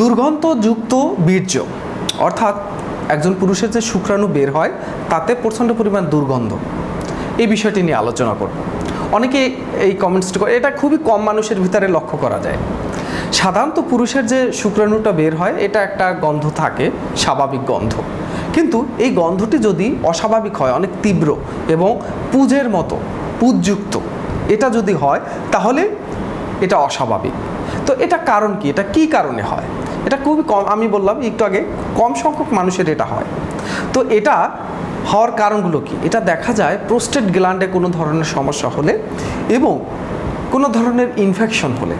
দুর্গন্ধযুক্ত বীর্য, অর্থাৎ একজন পুরুষের যে শুক্রাণু বের হয়, তাতে প্রচণ্ড পরিমাণ দুর্গন্ধ। এই বিষয়টি নিয়ে আলোচনা করব। অনেকে এই কমেন্টসটি করে, এটা খুবই কম মানুষের ভিতরে লক্ষ্য করা যায়। সাধারণত পুরুষের যে শুক্রাণুটা বের হয়, এটা একটা গন্ধ থাকে, স্বাভাবিক গন্ধ। কিন্তু এই গন্ধটি যদি অস্বাভাবিক হয়, অনেক তীব্র এবং পুজের মতো, পুজযুক্ত, এটা যদি হয়, তাহলে এটা অস্বাভাবিক। তো এটা কারণ কি? এটা কি কারণে হয়? এটা খুবই কম, আমি বললাম একটু আগে, কম সংখ্যক মানুষের এটা হয়। তো এটা হওয়ার কারণগুলো কি? এটা দেখা যায় প্রোস্টেট গ্ল্যান্ডে কোনো ধরনের সমস্যা হলে এবং কোনো ধরনের ইনফেকশন হলে।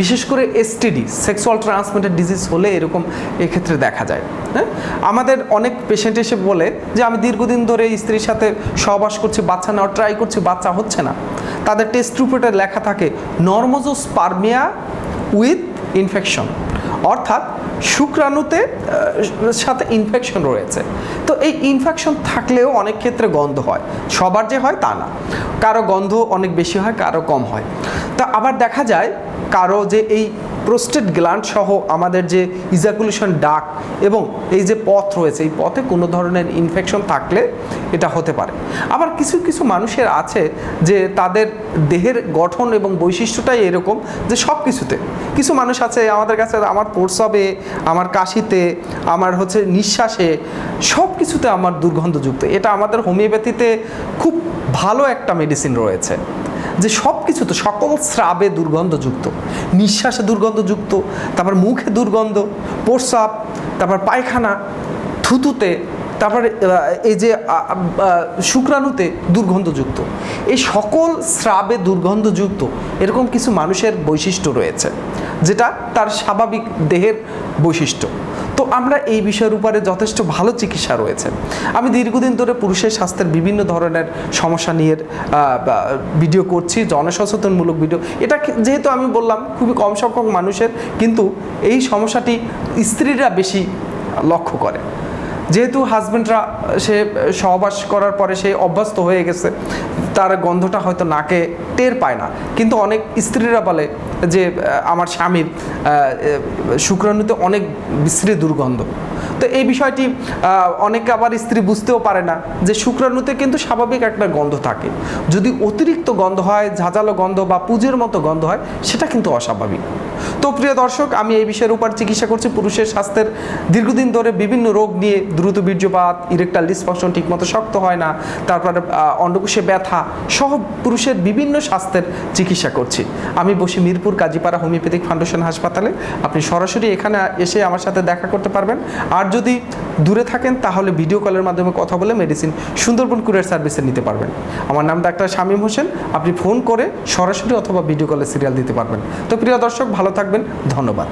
বিশেষ করে এসটিডি সেক্সুয়াল ট্রান্সমিটেড ডিজিজ হলে এরকম এক্ষেত্রে দেখা যায়। হ্যাঁ? আমাদের অনেক পেশেন্ট এসে বলে যে, আমি দীর্ঘদিন ধরে স্ত্রীর সাথে সহবাস করছি, বাচ্চা নেওয়ার ট্রাই করছি, বাচ্চা হচ্ছে না। তাদের টেস্ট রিপোর্টে লেখা থাকে নর্মোজোস্পার্মিয়া উইথ ইনফেকশন অর্থাৎ শুক্রাণুতে সাথে ইনফেকশন রয়েছে। তো এই ইনফেকশন থাকলেও অনেক ক্ষেত্রে গন্ধ হয়। সবার যে হয় তা না। কারও গন্ধ অনেক বেশি হয়, কারও কম হয়। তা আবার দেখা যায়, কারও যে এই প্রোস্টেট গ্ল্যান্ড সহ আমাদের যে ইজাকুলেশন ডাক এবং এই যে পথ রয়েছে, এই পথে কোনো ধরনের ইনফেকশন থাকলে এটা হতে পারে। আবার কিছু কিছু মানুষের আছে যে তাদের দেহের গঠন এবং বৈশিষ্ট্যটাই এরকম যে সব কিছুতে কিছু মানুষ আছে, আমাদের কাছে আমার প্রস্রাবে আমার কাশিতে, আমার হচ্ছে নিঃশ্বাসে সব কিছুতে আমার দুর্গন্ধযুক্ত। এটা আমাদের হোমিওপ্যাথিতে খুব ভালো একটা মেডিসিন রয়েছে। যে সব কিছু তো সকল স্রাবে দুর্গন্ধযুক্ত, নিঃশ্বাসে দুর্গন্ধযুক্ত, তারপর মুখে দুর্গন্ধ, প্রস্রাব, তারপর পায়খানা, থুতুতে তারপরে এই যে শুক্রাণুতে দুর্গন্ধযুক্ত। এই সকল স্রাবে দুর্গন্ধযুক্ত, এরকম কিছু মানুষের বৈশিষ্ট্য রয়েছে, যেটা তার স্বাভাবিক দেহের বৈশিষ্ট্য। তো আমরা এই বিষয়ের উপরে যথেষ্ট ভালো চিকিৎসা রয়েছে। আমি দীর্ঘদিন ধরে পুরুষের স্বাস্থ্যের বিভিন্ন ধরনের সমস্যা নিয়ে ভিডিও করছি, জনসচেতনমূলক ভিডিও এটা যেহেতু আমি বললাম, খুবই কম সংখ্যক মানুষের, কিন্তু এই সমস্যাটি স্ত্রীরা বেশি লক্ষ্য করে। যেহেতু হাজব্যান্ডরা সে সহবাস করার পরে সে অভ্যস্ত হয়ে গেছে, তার গন্ধটা হয়তো নাকে টের পায় না। কিন্তু অনেক স্ত্রীরা বলে যে আমার স্বামীর শুক্রাণুতে অনেক বিশ্রী দুর্গন্ধ। তো এই বিষয়টি অনেকে আবার স্ত্রী বুঝতেও পারে না যে শুক্রাণুতে কিন্তু স্বাভাবিক একটা গন্ধ থাকে। যদি অতিরিক্ত গন্ধ হয়, ঝাঁঝালো গন্ধ বা পুজোর মতো গন্ধ হয়, সেটা কিন্তু অস্বাভাবিক। তো প্রিয় দর্শক, আমি এই বিষয়ের উপর চিকিৎসা করছি। পুরুষের স্বাস্থ্যের দীর্ঘদিন ধরে বিভিন্ন রোগ নিয়ে দ্রুত বীর্যপাত ইরেকটাল ডিসফাংশন ঠিকমতো শক্ত হয় না, তারপর অন্ডকোষে ব্যথা সহ পুরুষের বিভিন্ন স্বাস্থ্যের চিকিৎসা করছি। আমি বসি মিরপুর কাজীপাড়া হোমিওপ্যাথিক ফাউন্ডেশন হাসপাতালে। আপনি সরাসরি এখানে এসে আমার সাথে দেখা করতে পারবেন। আর যদি দূরে থাকেন, তাহলে ভিডিও কলের মাধ্যমে কথা বলে মেডিসিন সুন্দরবন কুরিয়ার সার্ভিসে নিতে পারবেন। আমার নাম ডাক্তার শামীম হোসেন, আপনি ফোন করে সরাসরি অথবা ভিডিও কলের সিরিয়াল দিতে পারবেন। তো প্রিয় দর্শক, ভালো থাকবেন, ধন্যবাদ।